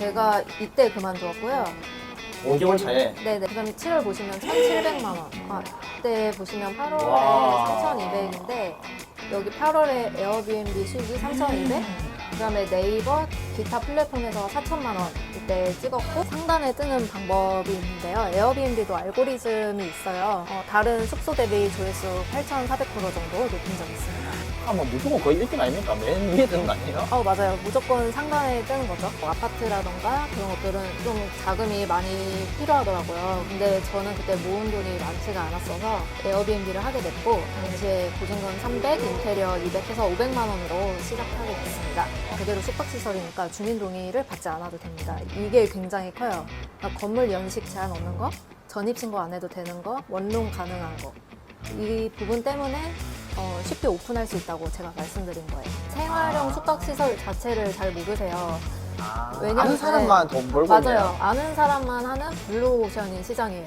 제가 이때 그만두었고요. 5개월 차에 네네. 그 다음에 7월 보시면 1,700만 원. 아, 이때 보시면 8월에 와. 3,200인데 여기 8월에 에어비앤비 수익이 3,200. 그 다음에 네이버 기타 플랫폼에서 4천만 원 이때 찍었고 상단에 뜨는 방법이 있는데요. 에어비앤비도 알고리즘이 있어요. 어, 다른 숙소 대비 조회수 8,400% 정도 높은 적이 있습니다. 하면 무조건 거의 1등 아닙니까? 맨 위에 드는 거 아니에요? 어 맞아요 무조건 상단에 뜨는 거죠 뭐 아파트라던가 그런 것들은 좀 자금이 많이 필요하더라고요 근데 저는 그때 모은 돈이 많지가 않았어서 에어비앤비를 하게 됐고 당시에 보증금 300 인테리어 200 해서 500만 원으로 시작하게 됐습니다 그대로 숙박시설이니까 주민 동의를 받지 않아도 됩니다 이게 굉장히 커요 그러니까 건물 연식 제한 없는 거 전입 신고 안 해도 되는 거 원룸 가능한 거 이 부분 때문에 어, 쉽게 오픈할 수 있다고 제가 말씀드린 거예요. 생활형 아. 숙박시설 자체를 잘 모르세요. 아, 왜냐면- 아는 사람만 돈 벌고 맞아요. 있네요. 아는 사람만 하는 블루오션인 시장이에요.